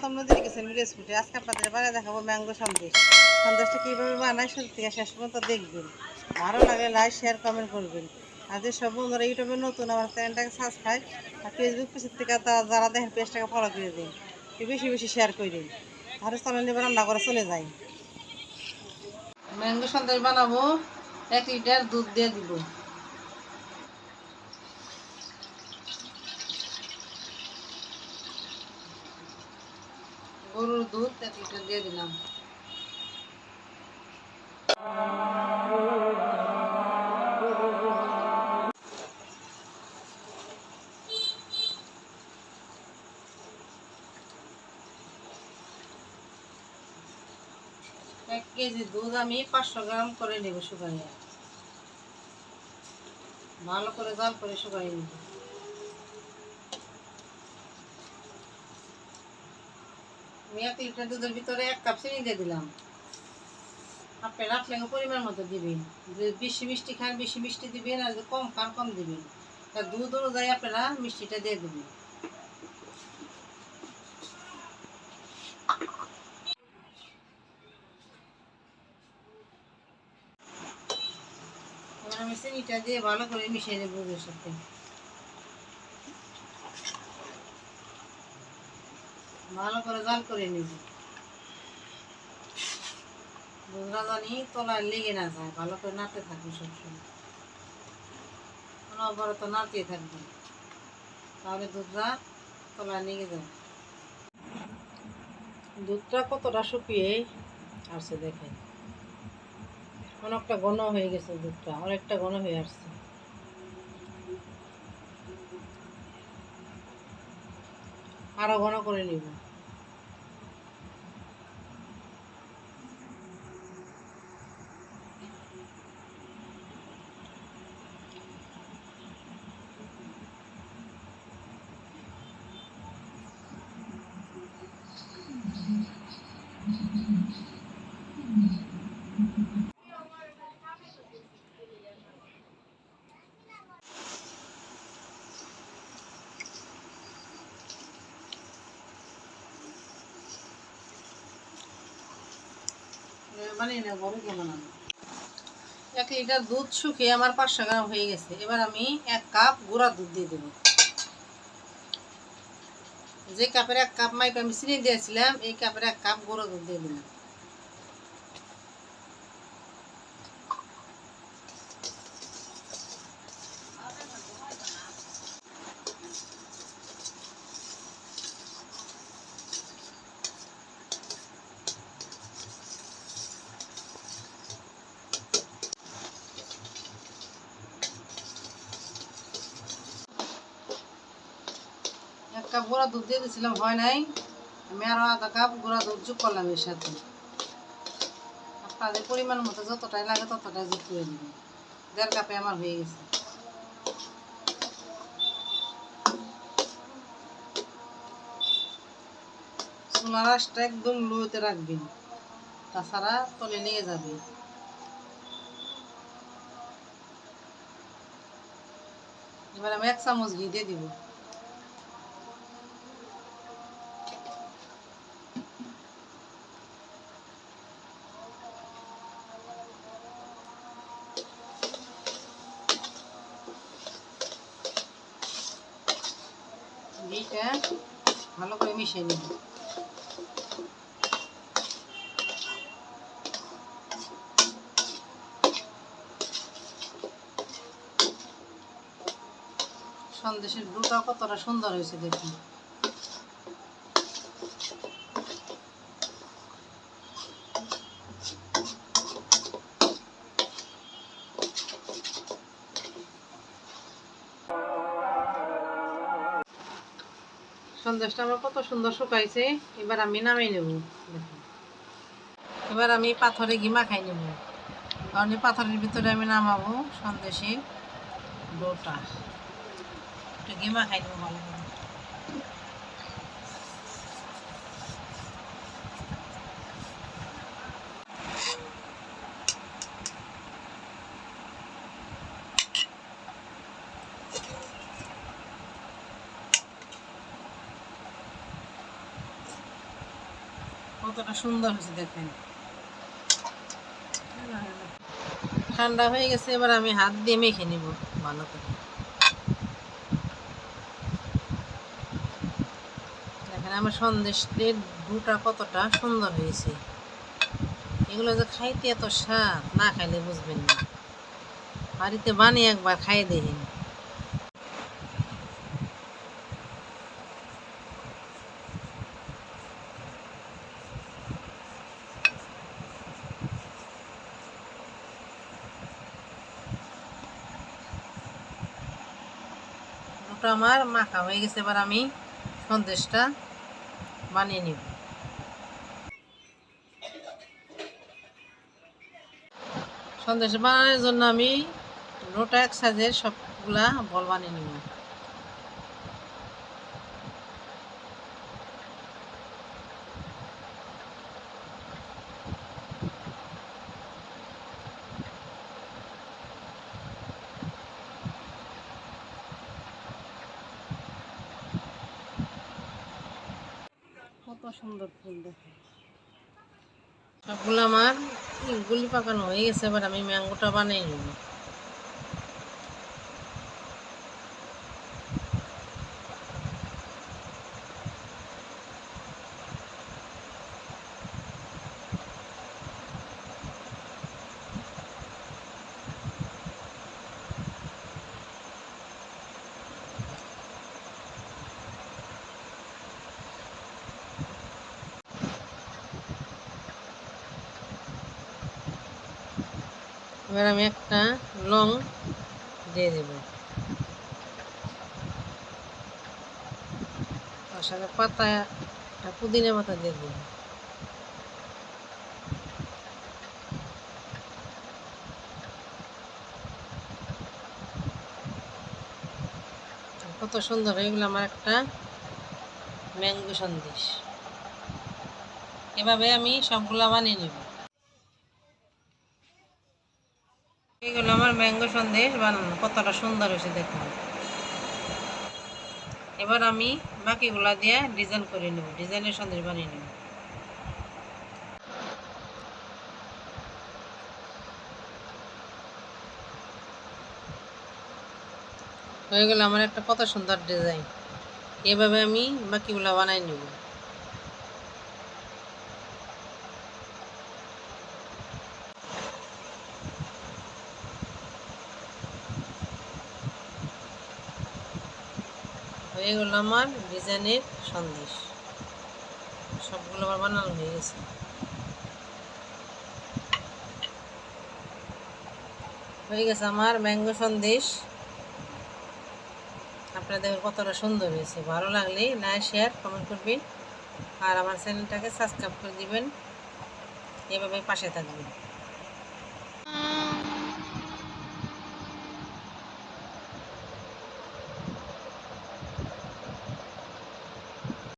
স্বাগতম নদীর কিচেন রেসিপিটি আজকে আপনাদের বানিয়ে দেখাবো ম্যাঙ্গো সন্দেশ। সন্দেশটা কীভাবে বানায় শুরু থেকে শেষ পর্যন্ত দেখবেন। ভালো লাগে লাইক শেয়ার কমেন্ট করবেন। আর যে সব বন্ধুরা ইউটিউবে নতুন, আমার চ্যানেলটাকে সাবস্ক্রাইব আর ফেসবুক পেজের থেকে যারা দেখেন পেজটাকে ফলো করে দিন। বেশি বেশি শেয়ার করে দিন। আর চলেন এবার রান্না করে চলে যাই। ম্যাঙ্গো সন্দেশ বানাবো, এক লিটার দুধ দিয়ে দিব। গরুর দুধ এক লিটার দিয়ে দিলাম। এক কেজি দুধ আমি পাঁচশো গ্রাম করে নেব শুকাইয়া। ভালো করে জাল করে শুকাই নেব। এক লিটার দুধের ভিতরে এক কাপ চিনি দিয়ে দিলাম। আপনি রাখলে পরিমাণ মতো দিবেন। বেশি মিষ্টি খান, বেশি মিষ্টি দিবেন, আর কম খান, কম দিবেন। তা দুধ অনুযায়ী আপনারা মিষ্টিটা দিয়ে দেবেন। আমি চিনিটা দিয়ে ভালো করে মিশিয়ে দুধের সাথে। ভালো করে জাল করে নিব। দুধটা জানি তলায় লেগে না যায়, ভালো করে নাড়তে সবসময়। তাহলে দুধটা তলায় লেগে যাবে। দুধটা কতটা শুকিয়ে আসছে দেখেন। অনেকটা ঘন হয়ে গেছে দুধটা, অনেকটা ঘন হয়ে আসছে। আরও ঘন করে নিব। এক দুধ আমার পাঁচশো গ্রাম হয়ে গেছে। এবার আমি এক কাপ গুঁড়া দুধ দিয়ে যে কাপের এক কাপ আমি চিনি দিয়েছিলাম, এই কাপের এক কাপ গুঁড়ো দুধ দিয়ে দিলাম। কাপ গুঁড়া দুধ দিয়ে দিয়েছিলাম, হয় নাই। আমি আরও আধা কাপ গুঁড়া দুধ যোগ করলাম এর সাথে। আপনাদের পরিমাণ মতো যতটাই লাগে ততটাই যোগ করে দেবেন দেড় কাপে আমার হয়ে গেছে। চুলার আঁচটা একদম লোতে রাখবেন। তাছাড়া তলে লেগে যাবে। এবার আমি এক চামচ ঘি দিয়ে দিব। ঘিটা ভালো করে মিশিয়ে নিব। সন্দেশের দুটা কতটা সুন্দর হয়েছে দেখুন। সন্দেশটা আমার কত সুন্দর শুকাইছে। এবার আমি নামিয়ে নেব। এবার আমি পাথরে ঘি খাই নেব। কারণ পাথরের ভিতরে আমি নামাবো সন্দেশে ডোটা। একটু ঘি খাই নেব ভালো করে। কতটা সুন্দর হয়েছে দেখেন। ঠান্ডা হয়ে গেছে, এবার আমি হাত দিয়ে মেখে নিব ভালো করে। দেখেন আমার সন্দেশের দুটা কতটা সুন্দর হয়েছে। এগুলো যে খাইতে এত স্বাদ, না খাইলে বুঝবেন না। বাড়িতে বানিয়ে একবার খাই দেখেন। দুটো আমার মাখা হয়ে গেছে, এবার আমি সন্দেশটা বানিয়ে নিব। সন্দেশ বানানোর জন্য আমি লোটা এক সাইজের সবগুলা বল বানিয়ে নিব। সুন্দর ফুল দেখে। আমার গুলি পাকানো হয়ে গেছে এবার আমি ম্যাঙ্গোটা বানিয়ে নিব। এবার আমি একটা লং দিয়ে দেব। তার সাথে পাতা পুদিনা পাতা দিয়ে দেব। কত সুন্দর হয়ে গেলো আমার একটা ম্যাঙ্গো সন্দেশ। এভাবে আমি সবগুলা বানিয়ে নেব এগুলো আমার ম্যাঙ্গো সন্দেশ বানানো, কতটা সুন্দর হয়েছে দেখুন। এবার আমি বাকিগুলা দিয়ে ডিজাইন করে নেব, ডিজাইনের সন্দেশ বানিয়ে নেব। হয়ে গেল আমার একটা কত সুন্দর ডিজাইন। এভাবে আমি বাকিগুলা বানাই নেব। হয়ে গেল আমার ডিজাইনের সন্দেশ। সবগুলো আমার বানানো হয়ে গেছে। হয়ে গেছে আমার ম্যাঙ্গো সন্দেশ। আপনাদের কতটা সুন্দর হয়েছে। ভালো লাগলে লাইক, শেয়ার কমেন্ট করবেন। আর আমার চ্যানেলটাকে সাবস্ক্রাইব করে দিবেন। এভাবে পাশে থাকবেন।